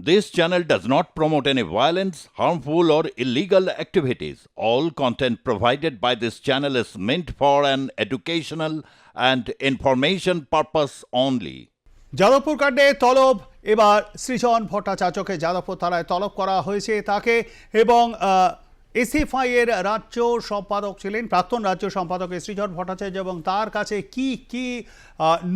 This channel does not promote any violence, harmful, or illegal activities. All content provided by this channel is meant for an educational and information purpose only. Jadavpur কাণ্ডে তলব এবার সৃজন ভট্টাচার্যকে যাদবপুর থানায় তলব করা হয়েছে তাকে এবং এসএফআই এর রাজ্য সম্পাদক ছিলেন, প্রাক্তন রাজ্য সম্পাদক সৃজন ভট্টাচার্য এবং তার কাছে কি কি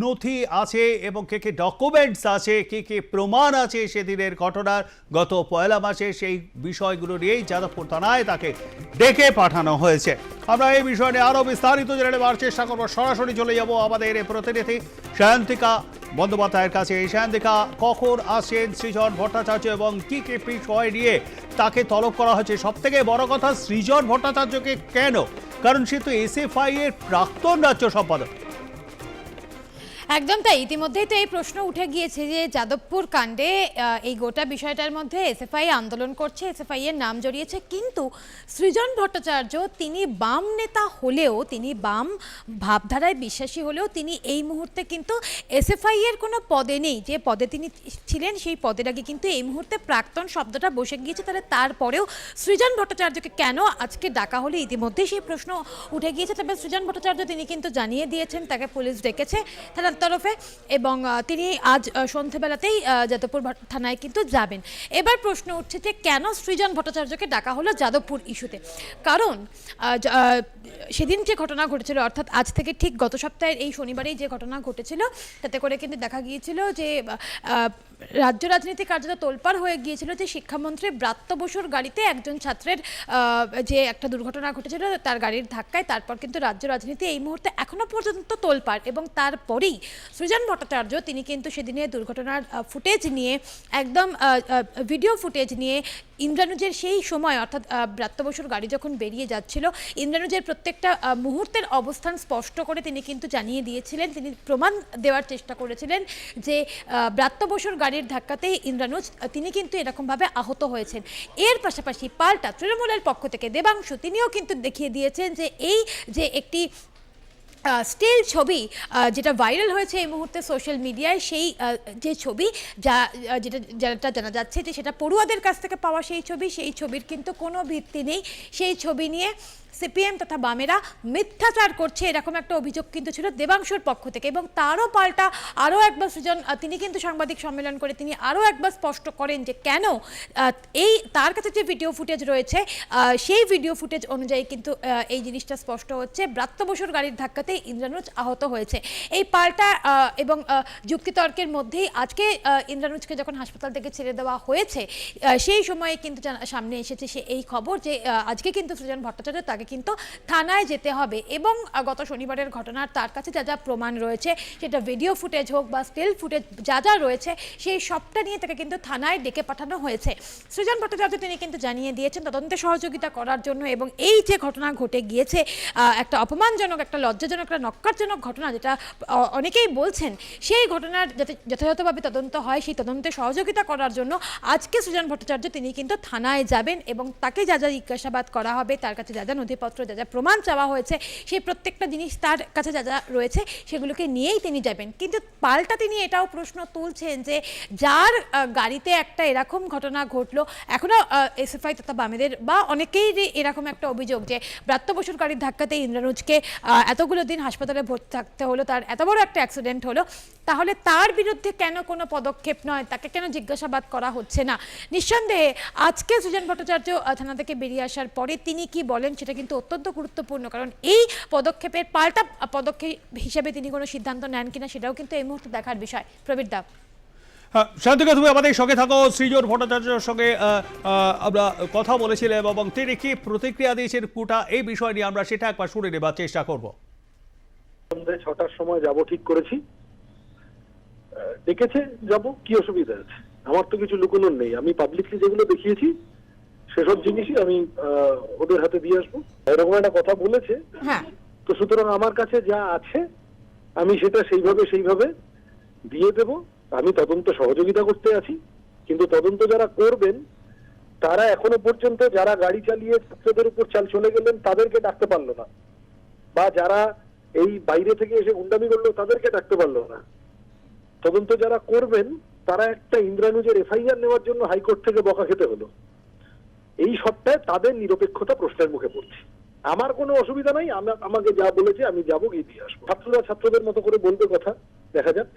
নথি আছে এবং কে কি ডকুমেন্টস আছে, কি কি প্রমাণ আছে সেদিনের ঘটনার? গত পয়লা মাসে সেই বিষয়গুলো নিয়েই যাদবপুর থানায় তাকে ডেকে পাঠানো হয়েছে। আমরা এই বিষয় নিয়ে আরও বিস্তারিত জেনে নেওয়ার চেষ্টা করব। সরাসরি চলে যাব আমাদের প্রতিনিধি, সায়ন্তিকা বন্দ্যোপাধ্যায়ের কাছে এই দেখা কখন আসেন সৃজন ভট্টাচার্য এবং কি পি বিষয় নিয়ে তাকে তলব করা হয়েছে? সব থেকে বড় কথা, সৃজন ভট্টাচার্যকে কেন? কারণ সে তো এস এসএফআই এর প্রাক্তন রাজ্য সম্পাদক। একদম তাই। ইতিমধ্যেই তো এই প্রশ্ন উঠে গিয়েছে যে যাদবপুর কাণ্ডে এই গোটা বিষয়টার মধ্যে এসএফআই আন্দোলন করছে, এসএফআই এর নাম জড়িয়েছে। কিন্তু সৃজন ভট্টাচার্য, তিনি বাম নেতা হলেও, তিনি বাম ভাবধারায় বিশ্বাসী হলেও, তিনি এই মুহূর্তে কিন্তু এসএফআই এর কোনো পদে নেই। যে পদে তিনি ছিলেন, সেই পদের আগে কিন্তু এই মুহূর্তে প্রাক্তন শব্দটা বসে গিয়েছে। তাহলে তারপরেও সৃজন ভট্টাচার্যকে কেন আজকে ডাকা হলে ইতিমধ্যেই সেই প্রশ্ন উঠে গিয়েছে। তবে সৃজন ভট্টাচার্য, তিনি কিন্তু জানিয়ে দিয়েছেন, তাকে পুলিশ ডেকেছে। থানার তরফে এবং তিনি আজ সন্ধেবেলাতেই যাদবপুর থানায় কিন্তু যাবেন। এবার প্রশ্ন উঠছে যে কেন সৃজন ভট্টাচার্যকে ডাকা হলো যাদবপুর ইস্যুতে? কারণ সেদিন যে ঘটনা ঘটেছিল, অর্থাৎ আজ থেকে ঠিক গত সপ্তাহের এই শনিবারেই যে ঘটনা ঘটেছিল, তাতে করে কিন্তু দেখা গিয়েছিল যে রাজ্য রাজনীতি কার্যত তোলপাড় হয়ে গিয়েছিল যে শিক্ষামন্ত্রী ব্রাত্য বসুর গাড়িতে একজন ছাত্রের যে একটা দুর্ঘটনা ঘটেছিল তার গাড়ির ধাক্কায় তারপর কিন্তু রাজ্য রাজনীতি এই মুহূর্তে এখনও পর্যন্ত তোলপাড় এবং তারপরেই সৃজন ভট্টাচার্য তিনি কিন্তু সেদিনে দুর্ঘটনার ফুটেজ নিয়ে একদম ভিডিও ফুটেজ নিয়ে ইন্দ্রানুজের সেই সময় অর্থাৎ আহ, ব্রাত্য বসুর গাড়ি যখন বেরিয়ে যাচ্ছিল ইন্দ্রানুজের প্রত্যেকটা মুহূর্তের অবস্থান স্পষ্ট করে তিনি কিন্তু জানিয়ে দিয়েছিলেন তিনি প্রমাণ দেওয়ার চেষ্টা করেছিলেন যে আহ, ব্রাত্য বসুর গাড়ির ধাক্কাতেই ইন্দ্রানুজ তিনি কিন্তু এরকমভাবে আহত হয়েছেন। এর পাশাপাশি পাল্টা তৃণমূলের পক্ষ থেকে দেবাংশু তিনিও কিন্তু দেখিয়ে দিয়েছেন যে এই যে একটি স্টিল ছবি যেটা ভাইরাল হয়েছে এই মুহূর্তে সোশ্যাল মিডিয়ায় সেই যে ছবি যা যেটা যেটা জানা যাচ্ছে যে সেটা পড়ুয়াদের কাছ থেকে পাওয়া সেই ছবি, সেই ছবির কিন্তু কোনো ভিত্তি নেই। সেই ছবি নিয়ে সিপিএম তথা বামেরা মিথ্যাচার করছে, এরকম একটা অভিযোগ কিন্তু ছিল দেবাংশুর পক্ষ থেকে এবং তারও পাল্টা আরও একবার সৃজন তিনি কিন্তু সাংবাদিক সম্মেলন করে তিনি আরও একবার স্পষ্ট করেন যে কেন এই, তার কাছে যে ভিডিও ফুটেজ রয়েছে সেই ভিডিও ফুটেজ অনুযায়ী কিন্তু এই জিনিসটা স্পষ্ট হচ্ছে। ব্রাত্য বসুর গাড়ির ধাক্কাতে ইন্দ্রানুজ আহত হয়েছে। এই পাল্টা এবং যুক্তিতর্কের মধ্যেই আজকে ইন্দ্রানুজকে যখন হাসপাতাল থেকে ছেড়ে দেওয়া হয়েছে সেই সময়ে কিন্তু সামনে এসেছে সে এই খবর যে আজকে কিন্তু সৃজন ভট্টাচার্য তাকে কিন্তু থানায় যেতে হবে এবং গত শনিবারের ঘটনার তার কাছে যা যা প্রমাণ রয়েছে, সেটা ভিডিও ফুটেজ হোক বা স্টিল ফুটেজ যা যা রয়েছে, সেই সবটা নিয়ে তাকে কিন্তু থানায় ডেকে পাঠানো হয়েছে। সৃজন ভট্টাচার্য তিনি কিন্তু জানিয়ে দিয়েছেন তদন্তে সহযোগিতা করার জন্য এবং এই যে ঘটনা ঘটে গিয়েছে একটা অপমানজনক, একটা লজ্জাজনক একটা নক্কারজনক ঘটনা যেটা অনেকেই বলছেন, সেই ঘটনার যাতে, যথাযথভাবে তদন্ত হয়, সেই তদন্তে সহযোগিতা করার জন্য আজকে সৃজন ভট্টাচার্য তিনি কিন্তু থানায় যাবেন এবং তাকে যা যা জিজ্ঞাসাবাদ করা হবে, তার কাছে যা যা নথিপত্র, যা যা প্রমাণ চাওয়া হয়েছে, সেই প্রত্যেকটা জিনিস তার কাছে যা যা রয়েছে, সেগুলোকে নিয়েই তিনি যাবেন। কিন্তু পাল্টা তিনি এটাও প্রশ্ন তুলছেন যে, যার গাড়িতে একটা এরকম ঘটনা ঘটলো, এখনও এসএফআই তথা বামেদের বা অনেকেই এরকম একটা অভিযোগ যে, ব্রাত্য বসুর গাড়ির ধাক্কাতে ইন্দ্রানুজকে এতগুলো দিন হাসপাতালে ভর্তি থাকতে হলো তার এত বড় একটা অ্যাক্সিডেন্ট হলো তাহলে তার বিরুদ্ধে কেন কোনো পদক্ষেপ নয়? তাকে কেন জিজ্ঞাসাবাদ করা হচ্ছে না? নিঃসন্দেহে আজকে সুজন ভট্টাচার্য থানা থেকে বেরিয়ে আসার পরে তিনি কি বলেন সেটা কিন্তু অত্যন্ত গুরুত্বপূর্ণ কারণ এই পদক্ষেপের পাল্টা পদক্ষেপ হিসেবে তিনি কোনো সিদ্ধান্ত নেন কিনা সেটাও কিন্তু এই মুহূর্তে দেখার বিষয়। প্রবীর দাব হ্যাঁ, তুমি আমাদের সঙ্গে থাকো। সৃজন ভট্টাচার্যের সঙ্গে আমরা কথা বলেছিলাম এবং তিনি কি প্রতিক্রিয়া দিয়েছেন পুটা এই বিষয় নিয়ে আমরা সেটা একবার শুনে নেবার চেষ্টা করব। সন্ধ্যে ছটার সময় যাব ঠিক করেছি। ডেকেছে যাব কি অসুবিধা আছে? আমার তো কিছু লুকোনোর নেই। আমি পাবলিকলি যেগুলো দেখিয়েছি সেসব জিনিসই আমি ওদের হাতে দিয়ে আসব। এরকম একটা কথা বলেছে। হ্যাঁ। তো সুতরাং আমার কাছে যা আছে আমি সেটা সেইভাবে সেইভাবে দিয়ে দেব। আমি তদন্ত সহযোগিতা করতে আছি। কিন্তু তদন্ত যারা করবেন তারা এখনও পর্যন্ত যারা গাড়ি চালিয়ে ছাত্রদের উপর চাল চলে গেলেন তাদেরকে ডাকতে পারল না। বা যারা এই বাইরে থেকে এসে গুন্ডামি করল, তাদেরকে ডাকতে পারল না। তদন্ত যারা করবেন, তারা একটা ইন্দ্রানুজের এফআইআর নেওয়ার জন্য হাইকোর্ট থেকে বকা খেতে হলো। এই সপ্তাহে তাদের নিরপেক্ষতা প্রশ্নের মুখে পড়ছে। আমার কোনো অসুবিধা নাই, আমা- আমাকে যা বলেছে আমি যাব গিয়ে দিয়ে আসব। ছাত্ররা ছাত্রদের মতো করে বলবে কথা, দেখা যাক।